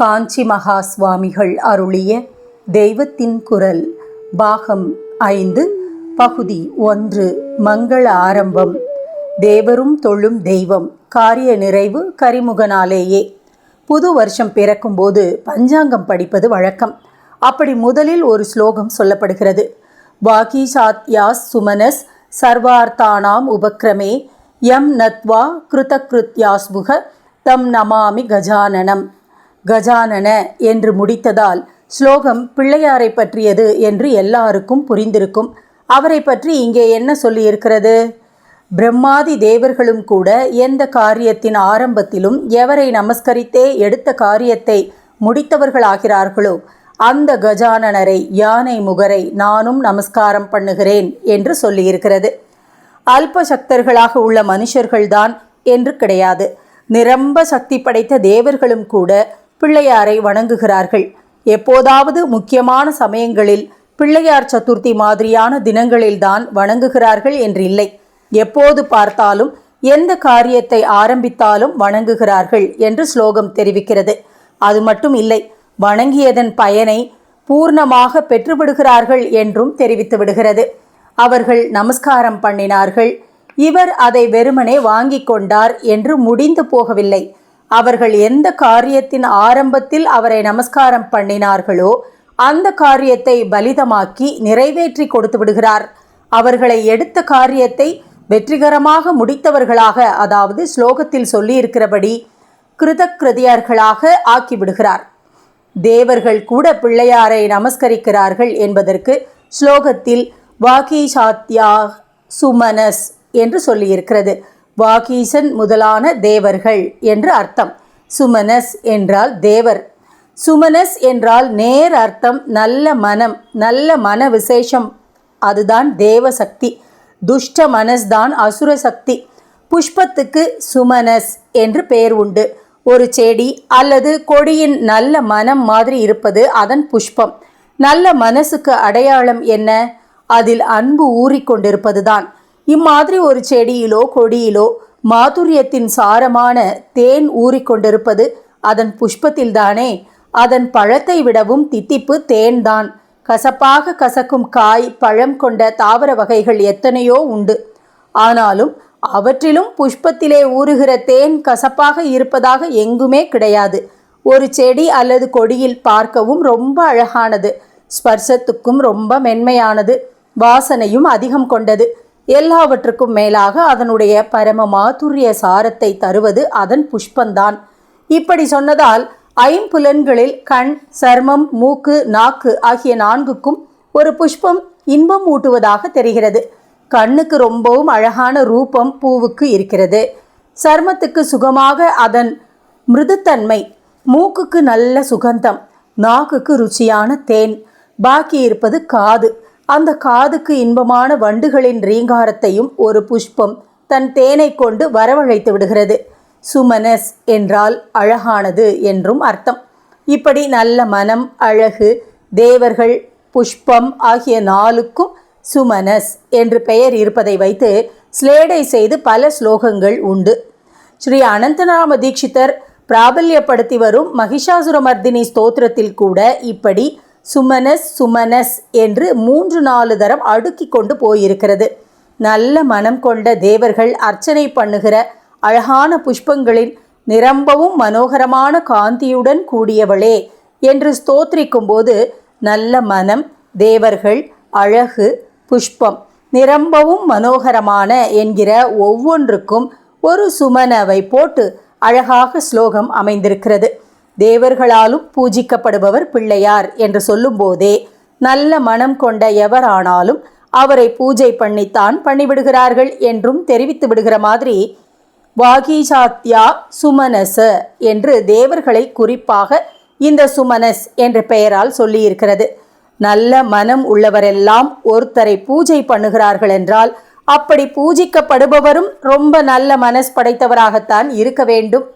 காஞ்சி மகா சுவாமிகள் அருளிய தெய்வத்தின் குரல் பாகம் ஐந்து பகுதி ஒன்று மங்கள ஆரம்பம். தேவரும் தொழும் தெய்வம் காரிய நிறைவு கரிமுகனாலேயே. புது வருஷம் பிறக்கும்போது பஞ்சாங்கம் படிப்பது வழக்கம். அப்படி முதலில் ஒரு ஸ்லோகம் சொல்லப்படுகிறது. வாகீசாத்யாஸ் சுமனஸ் சர்வார்த்தானாம் உபக்ரமே யம் நத்வா கிருதகிருத்யாஸ்புக தம் நமாமி கஜானனம். கஜானன என்று முடித்ததால் ஸ்லோகம் பிள்ளையாரை பற்றியது என்று எல்லாருக்கும் புரிந்திருக்கும். அவரை பற்றி இங்கே என்ன சொல்லியிருக்கிறது? பிரம்மாதி தேவர்களும் கூட எந்த காரியத்தின் ஆரம்பத்திலும் எவரை நமஸ்கரித்தே எடுத்த காரியத்தை முடித்தவர்களாகிறார்களோ அந்த கஜானனரை யானை முகரை நானும் நமஸ்காரம் பண்ணுகிறேன் என்று சொல்லியிருக்கிறது. அல்ப சக்தர்களாக உள்ள மனுஷர்கள்தான் என்று கிடையாது. நிரம்ப சக்தி படைத்த தேவர்களும் கூட பிள்ளையாரை வணங்குகிறார்கள். எப்போதாவது முக்கியமான சமயங்களில் பிள்ளையார் சதுர்த்தி மாதிரியான தினங்களில்தான் வணங்குகிறார்கள் என்றில்லை எப்போது பார்த்தாலும் எந்த காரியத்தை ஆரம்பித்தாலும் வணங்குகிறார்கள் என்று ஸ்லோகம் தெரிவிக்கிறது. அது மட்டும் இல்லை வணங்கியதன் பயனை பூர்ணமாக பெற்றுவிடுகிறார்கள் என்றும் தெரிவித்து விடுகிறது. அவர்கள் நமஸ்காரம் பண்ணினார்கள். இவர் அதை வெறுமனே வாங்கி கொண்டார் என்று முடிந்து போகவில்லை. அவர்கள் எந்த காரியத்தின் ஆரம்பத்தில் அவரை நமஸ்காரம் பண்ணினார்களோ அந்த காரியத்தை பலிதமாக்கி நிறைவேற்றி கொடுத்து விடுகிறார். அவர்களை எடுத்த காரியத்தை வெற்றிகரமாக முடித்தவர்களாக அதாவது ஸ்லோகத்தில் சொல்லியிருக்கிறபடி கிருதக்கிருதியர்களாக ஆக்கிவிடுகிறார். தேவர்கள் கூட பிள்ளையாரை நமஸ்கரிக்கிறார்கள் என்பதற்கு ஸ்லோகத்தில் வாகீசாத்யா சுமனஸ் என்று சொல்லியிருக்கிறது. வாகீசன் முதலான தேவர்கள் என்று அர்த்தம். சுமனஸ் என்றால் தேவர். சுமனஸ் என்றால் நேர் அர்த்தம் நல்ல மனம் நல்ல மன விசேஷம். அதுதான் தேவ சக்தி. துஷ்ட மனஸ்தான் அசுர சக்தி. புஷ்பத்துக்கு சுமனஸ் என்று பெயர் உண்டு. ஒரு செடி அல்லது கொடியின் நல்ல மனம் மாதிரி இருப்பது அதன் புஷ்பம். நல்ல மனசுக்கு அடையாளம் என்ன? அதில் அன்பு ஊறிக்கொண்டிருப்பதுதான். இம்மாதிரி ஒரு செடியிலோ கொடியிலோ மாதுரியத்தின் சாரமான தேன் ஊறிக்கொண்டிருப்பது அதன் புஷ்பத்தில்தானே. அதன் பழத்தை விடவும் தித்திப்பு தேன்தான். கசப்பாக கசக்கும் காய் பழம் கொண்ட தாவர வகைகள் எத்தனையோ உண்டு. ஆனாலும் அவற்றிலும் புஷ்பத்திலே ஊறுகிற தேன் கசப்பாக இருப்பதாக எங்குமே கிடையாது. ஒரு செடி அல்லது கொடியில் பார்க்கவும் ரொம்ப அழகானது. ஸ்பர்சத்துக்கும் ரொம்ப மென்மையானது. வாசனையும் அதிகம் கொண்டது. எல்லாவற்றுக்கும் மேலாக அதனுடைய பரம மாதுரிய சாரத்தை தருவது அதன் புஷ்பந்தான். இப்படி சொன்னதால் ஐம்புலன்களில் கண் சர்மம் மூக்கு நாக்கு ஆகிய நான்குக்கும் ஒரு புஷ்பம் இன்பம் ஊட்டுவதாக தெரிகிறது. கண்ணுக்கு ரொம்பவும் அழகான ரூபம் பூவுக்கு இருக்கிறது. சர்மத்துக்கு சுகமாக அதன் மிருதுத்தன்மை மூக்குக்கு நல்ல சுகந்தம் நாக்குக்கு ருச்சியான தேன் பாக்கி இருப்பது காது. அந்த காதுக்கு இன்பமான வண்டுகளின் ரீங்காரத்தையும் ஒரு புஷ்பம் தன் தேனை கொண்டு வரவழைத்து விடுகிறது. சுமனஸ் என்றால் அழகானது என்றும் அர்த்தம். இப்படி நல்ல மனம் அழகு தேவர்கள் புஷ்பம் ஆகிய நாளுக்கும் சுமனஸ் என்று பெயர் இருப்பதை வைத்து ஸ்லேடை செய்து பல ஸ்லோகங்கள் உண்டு. ஸ்ரீ அனந்தநாம தீட்சிதர் பிராபல்யப்படுத்தி வரும் மகிஷாசுரமர்தினி ஸ்தோத்திரத்தில் கூட இப்படி சுமனஸ் சுமனஸ் என்று மூன்று நாலு தரம் அடுக்கி கொண்டு போயிருக்கிறது. நல்ல மனம் கொண்ட தேவர்கள் அர்ச்சனை பண்ணுகிற அழகான புஷ்பங்களின் நிரம்பவும் மனோகரமான காந்தியுடன் கூடியவளே என்று ஸ்தோத்திரிக்கும்போது நல்ல மனம் தேவர்கள் அழகு புஷ்பம் நிரம்பவும் மனோகரமான என்கிற ஒவ்வொன்றுக்கும் ஒரு சுமனவை போட்டு அழகாக ஸ்லோகம் அமைந்திருக்கிறது. தேவர்களாலும் பூஜிக்கப்படுபவர் பிள்ளையார் என்று சொல்லும்போதே நல்ல மனம் கொண்ட எவரானாலும் அவரை பூஜை பண்ணித்தான் பண்ணிவிடுகிறார்கள் என்றும் தெரிவித்து விடுகிற மாதிரி வாகீசாத்யா சுமனச என்று தேவர்களை குறிப்பாக இந்த சுமனஸ் என்ற பெயரால் சொல்லியிருக்கிறது. நல்ல மனம் உள்ளவரெல்லாம் ஒருத்தரை பூஜை பண்ணுகிறார்கள் என்றால் அப்படி பூஜிக்கப்படுபவரும் ரொம்ப நல்ல மனஸ் படைத்தவராகத்தான் இருக்க வேண்டும்.